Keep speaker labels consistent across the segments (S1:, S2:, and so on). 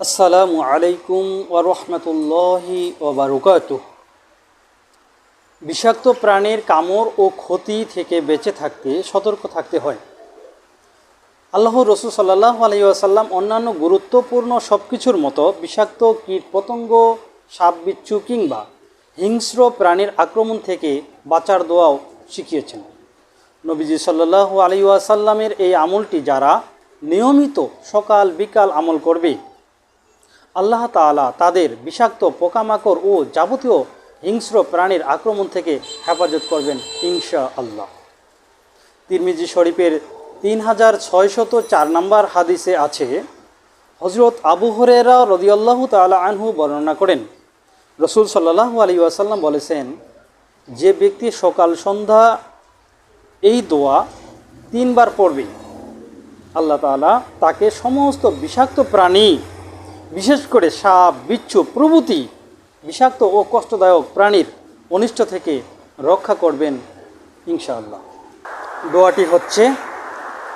S1: আসসালামু আলাইকুম ওরহমতুল্লাহি ওবরকাত বিষাক্ত প্রাণীর কামড় ও ক্ষতি থেকে বেঁচে থাকতে সতর্ক থাকতে হয়। আল্লাহ রসুল সাল্লাহ আলহিউসাল্লাম অন্যান্য গুরুত্বপূর্ণ সব কিছুর মতো বিষাক্ত কীট পতঙ্গ সাপ বিচ্ছু কিংবা হিংস্র প্রাণীর আক্রমণ থেকে বাঁচার দোয়াও শিখিয়েছেন। নবীজি সাল্লাহ আলিউসাল্লামের এই আমলটি যারা নিয়মিত সকাল বিকাল আমল করবে আল্লাহ তাআলা তাদের বিষাক্ত পোকামাকড় ও যাবতীয় হিংস্র প্রাণীর আক্রমণ থেকে হেফাজত করবেন ইনশা আল্লাহ তিরমিজি শরীফের তিন হাজার ছয়শত চার নম্বর হাদিসে আছে হজরত আবু হরেরা রদিয়াল্লাহু তাআলা আনহু বর্ণনা করেন, রসুল সাল্লাহু আলী আসাল্লাম বলেছেন, যে ব্যক্তি সকাল, সন্ধ্যা এই দোয়া তিনবার পড়বে, আল্লাহ তাআলা তাকে সমস্ত বিষাক্ত প্রাণী বিশেষ করে সাপ বিচ্ছু প্রভৃতি বিষাক্ত ও কষ্টদায়ক প্রাণীর অনিষ্ট থেকে রক্ষা করবেন ইনশাআল্লাহ দোয়াটি হচ্ছে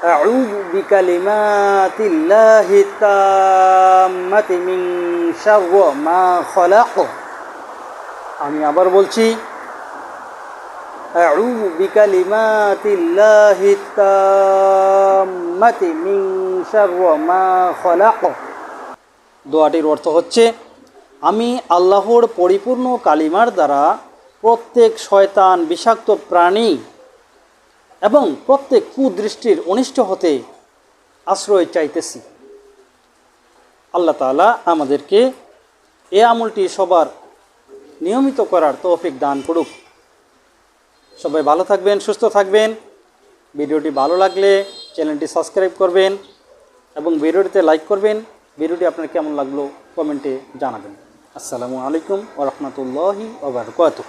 S1: أعوذ بكلمات الله التامة من شر ما خلق আমি আবার বলছি أعوذ بكلمات الله التامة من شر ما خلق দোয়াটির অর্থ হচ্ছে, আমি আল্লাহর পরিপূর্ণ কালিমার দ্বারা প্রত্যেক শয়তান বিষাক্ত প্রাণী এবং প্রত্যেক কুদৃষ্টির অনিষ্ট হতে আশ্রয় চাইতেছি। আল্লাহ তাআলা আমাদেরকে এ আমলটি সবার নিয়মিত করার তৌফিক দান করুক। সবাই ভালো থাকবেন, সুস্থ থাকবেন। ভিডিওটি ভালো লাগলে চ্যানেলটি সাবস্ক্রাইব করবেন এবং ভিডিওটিতে লাইক করবেন। ভিডিওটি আপনার কেমন লাগল কমেন্টে জানাবেন। আসসালামু আলাইকুম ওরহমতুল্লাহি ওবরকাতুহ